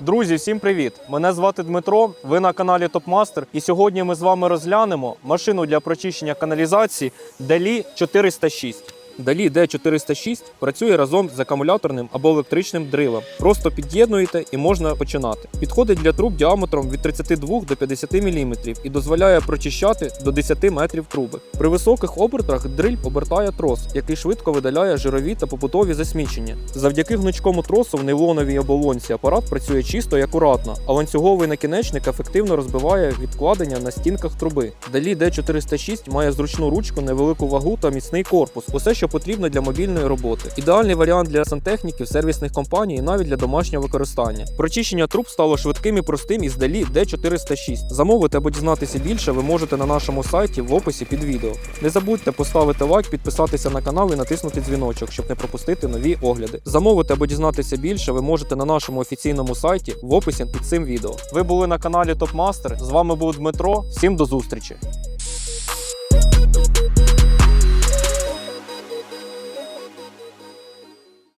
Друзі, всім привіт! Мене звати Дмитро. Ви на каналі Топмастер. І сьогодні ми з вами розглянемо машину для прочищення каналізації Далі 406. Далі D406 працює разом з акумуляторним або електричним дрилем. Просто під'єднуєте і можна починати. Підходить для труб діаметром від 32 до 50 мм і дозволяє прочищати до 10 метрів труби. При високих обертах дриль обертає трос, який швидко видаляє жирові та побутові засмічення. Завдяки гнучкому тросу в нейлоновій оболонці апарат працює чисто і акуратно, а ланцюговий накінечник ефективно розбиває відкладення на стінках труби. Далі D406 має зручну ручку, невелику вагу та міцний корпус. Усе, що потрібно для мобільної роботи. Ідеальний варіант для сантехніків, сервісних компаній і навіть для домашнього використання. Прочищення труб стало швидким і простим із далі D406. Замовити або дізнатися більше ви можете на нашому сайті в описі під відео. Не забудьте поставити лайк, підписатися на канал і натиснути дзвіночок, щоб не пропустити нові огляди. Замовити або дізнатися більше ви можете на нашому офіційному сайті в описі під цим відео. Ви були на каналі Топмастер. З вами був Дмитро. Всім до зустрічі!